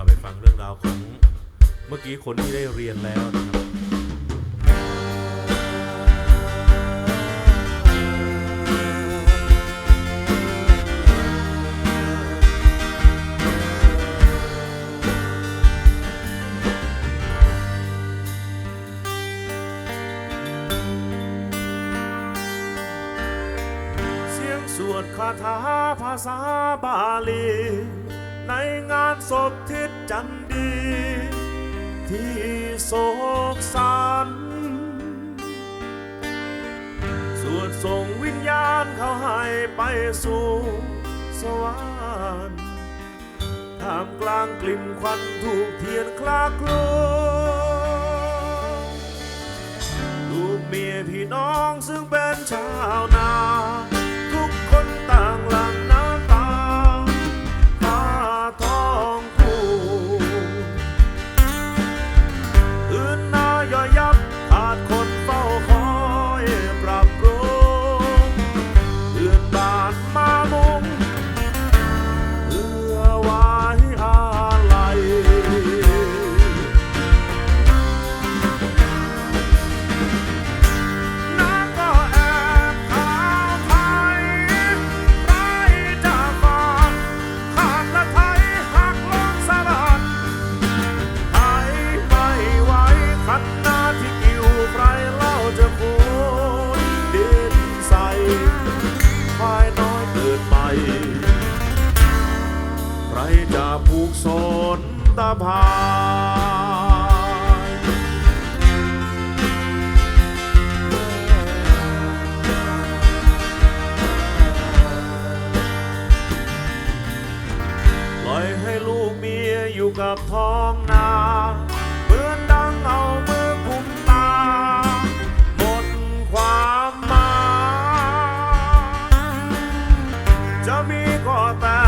าไปฟังเรื่องราวของเมื่อกี้คนที่ได้เรียนแล้วนะครับเสียงสวดคาถาภาษาบาลี ในงานศพทิศจันดี ที่โศกสันสวดส่งวิญญาณเขาให้ไปสู่สวรรค์ท่ามกลางกลิ่นควันถูกเทียนคลาคลุ้งลูกเมียพี่น้องซึ่งเป็นชาวนา อบท้องนาเหมือนดังเอามือคุมตา หมดความหมายจะมีก็แต่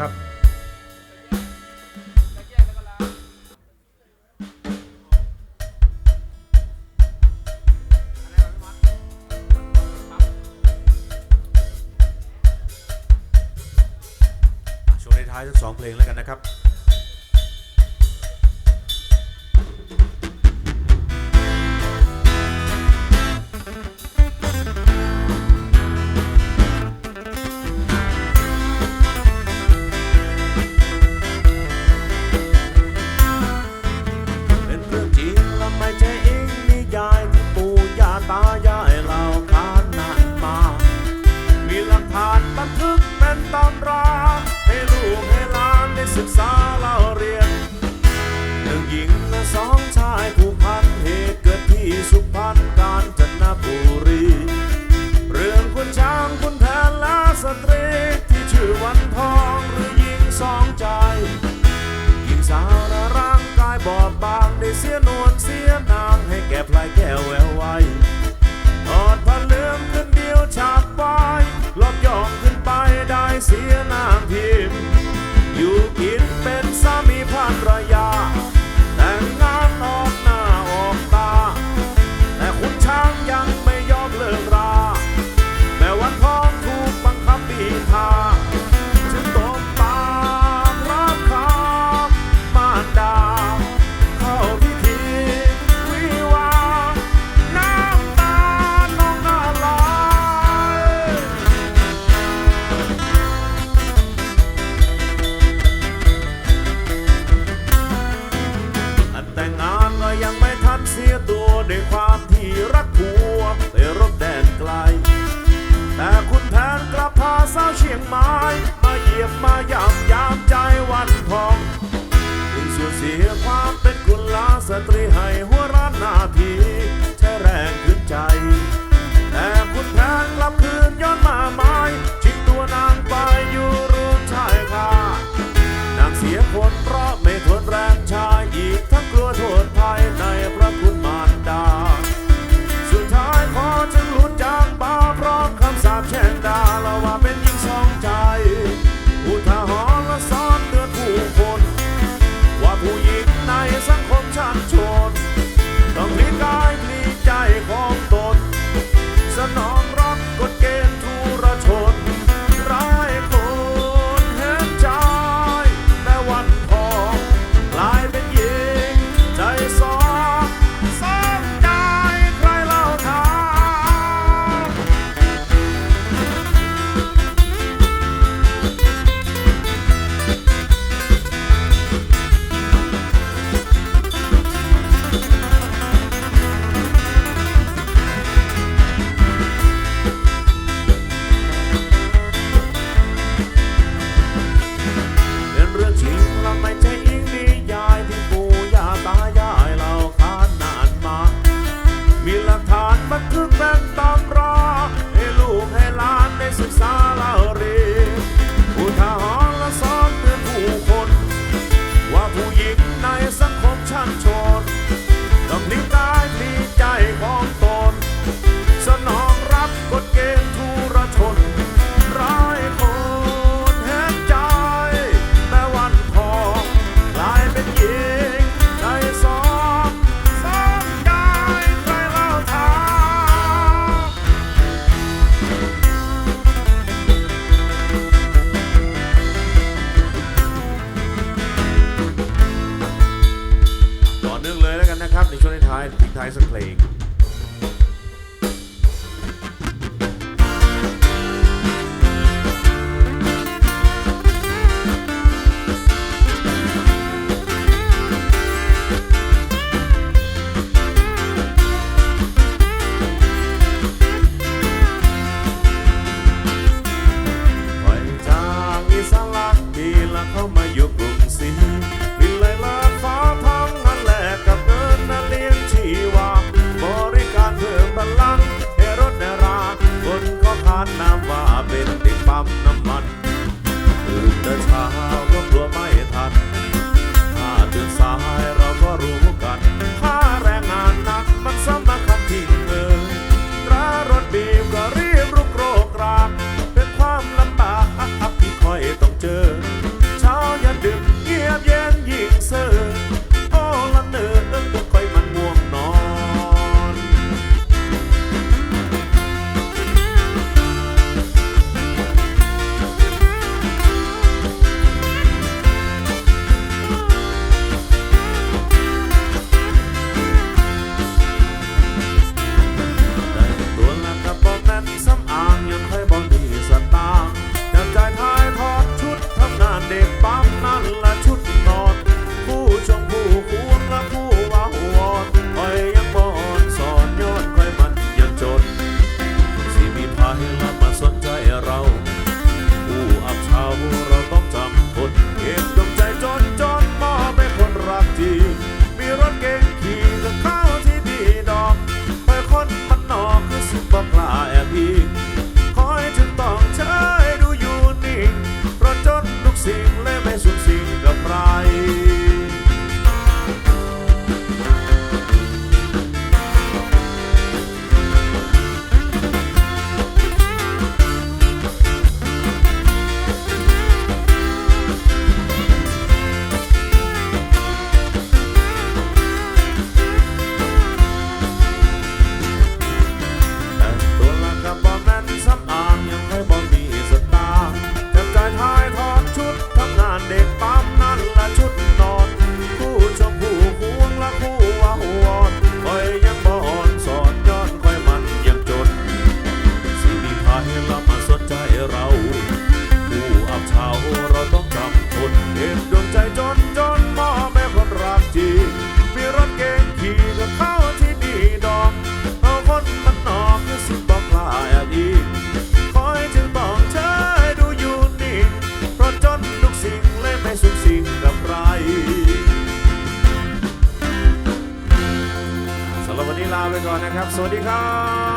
ครับช่วงท้ายๆสักสองเพลงแล้วกันนะครับ ตำราให้ลูกให้หลานได้ศึกษา แต่งงานก็ยังไม่ทันเสียตัวด้วยความที่รักผัวไปรบแดนไกล แต่คุณแผนกลับพาสาวเชียงไม้มาเหยียบมายามยามใจวันทองถึงสูญเสียความเป็นคุลาสตรีให้หัวร้านนาทีแช้แรงขึ้นใจ แต่คุณแผนกลับ life, it doesn't here. สวัสดีครับ